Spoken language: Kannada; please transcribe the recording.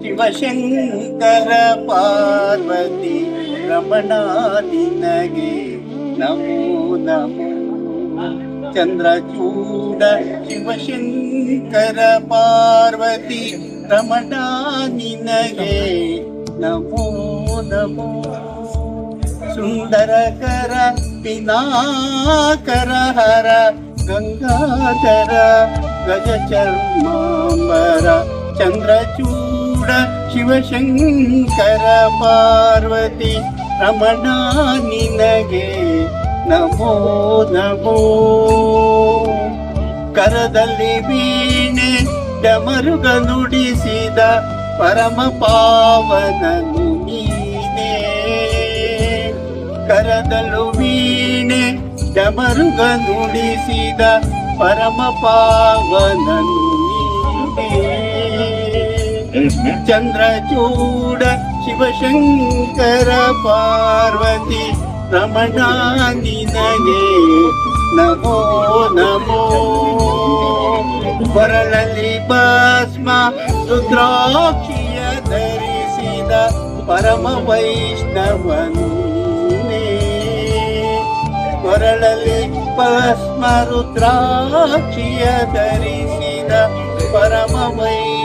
ಶಿವಶಂಕರ ಪಾರ್ವತಿ ರಮಣ ನಿನಗೆ ನಮೋ ನಮೋ ಚಂದ್ರಚೂಡ ಶಿವಶಂಕರ ಪಾರ್ವತಿ ರಮಣ ನಿನಗೆ ನಮೋ ನಮೋ ಸುಂದರಕರ ಪಿನಾಕರ ಹರ ಗಂಗಾಧರ ಗಜ ಚರ್ಮಾಂಬರ ಚಂದ್ರಚೂಡ ಶಿವಶಂಕರ ಪಾರ್ವತಿ, ರಮಣ ನಿನಗೆ ನಮೋ ನಮೋ. ಕರದಲ್ಲಿ ವೀಣೆ ಡಮರುಗ ನುಡಿಸಿದ ಪರಮ ಪಾವನನು ನೀನೆ. ಕರದಲು ವೀಣೆ ಡಮರುಗ ನುಡಿಸಿದ ಪರಮ ಪಾವನನು ನೀನೇ. ಶಿವಶಂಕರ ಪಾರ್ವತಿ ರಮಣ ನಿನಗೆ ನಮೋ ನಮೋ ಕೊರಳಲ್ಲಿ ಭಸ್ಮ ರುದ್ರಾಕ್ಷಿಯ ಧರಿಸಿದ ಪರಮ ವೈಷ್ಣವನು ನೀನೇ. ಕೊರಳಲ್ಲಿ ಭಸ್ಮ ರುದ್ರಾಕ್ಷಿಯ ಧರಿಸಿದ ಪರಮ ವೈಷ್ಣವನು